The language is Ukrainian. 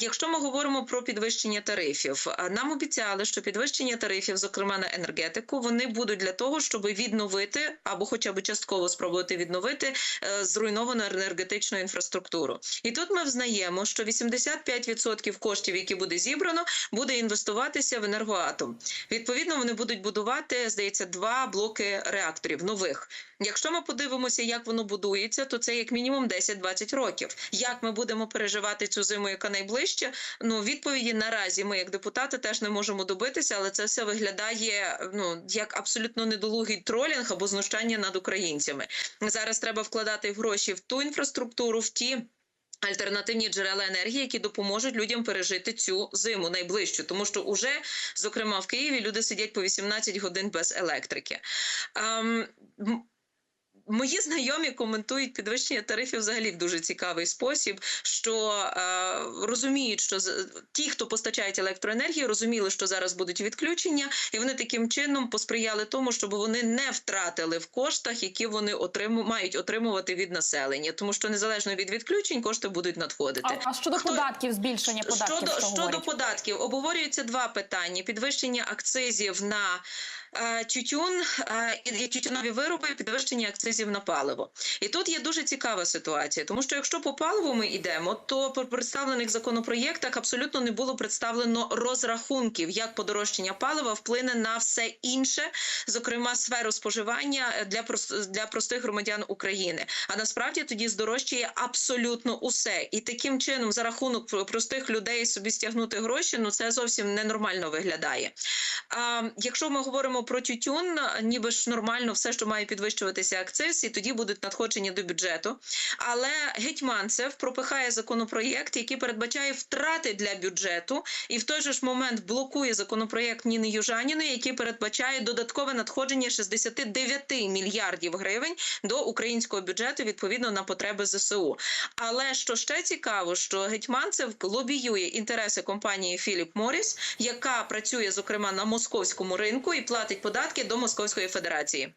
Якщо ми говоримо про підвищення тарифів, нам обіцяли, що підвищення тарифів, зокрема на енергетику, вони будуть для того, щоб відновити або хоча б частково спробувати відновити е, зруйновану енергетичну інфраструктуру. І тут ми взнаємо, що 85% коштів, які буде зібрано, буде інвестуватися в енергоатом. Відповідно, вони будуть будувати, здається, два блоки реакторів нових. Якщо ми подивимося, як воно будується, то це як мінімум 10-20 років. Як ми будемо переживати цю зиму, яка найближча? Ну відповіді наразі ми, як депутати, теж не можемо добитися, але це все виглядає ну як абсолютно недолугий тролінг або знущання над українцями. Зараз треба вкладати гроші в ту інфраструктуру, в ті. Альтернативні джерела енергії, які допоможуть людям пережити цю зиму найближчу, тому що уже, зокрема, в Києві люди сидять по 18 годин без електрики. Ем, Мої знайомі коментують підвищення тарифів взагалі в дуже цікавий спосіб, що е, розуміють, що ті, хто постачають електроенергію, розуміли, що зараз будуть відключення, і вони таким чином посприяли тому, щоб вони не втратили в коштах, які вони отриму, мають отримувати від населення, тому що незалежно від відключень кошти будуть надходити. А, а щодо Хто- податків, збільшення податків, Щодо, що щодо податків обговорюються два питання: підвищення акцизів на тютюн е, і, тютюнові вироби, підвищення акцизів на паливо. І тут є дуже цікава ситуація, тому що якщо по паливу ми йдемо, то по представлених законопроєктах абсолютно не було представлено розрахунків, як подорожчання палива вплине на все інше, зокрема сферу споживання е, для для простих громадян України. А насправді тоді здорожчає абсолютно усе. І таким чином, за рахунок про- простих людей собі стягнути гроші, ну це зовсім ненормально виглядає. А якщо ми говоримо про тютюн, ніби ж нормально все, що має підвищуватися акциз, і тоді будуть надходження до бюджету. Але Гетьманцев пропихає законопроєкт, який передбачає втрати для бюджету, і в той же ж момент блокує законопроєкт Ніни Южаніної, який передбачає додаткове надходження 69 мільярдів гривень до українського бюджету відповідно на потреби ЗСУ. Але що ще цікаво, що Гетьманцев лобіює інтереси компанії Філіп Моріс, яка працює зокрема на московському ринку і платить податки до Московської Федерації.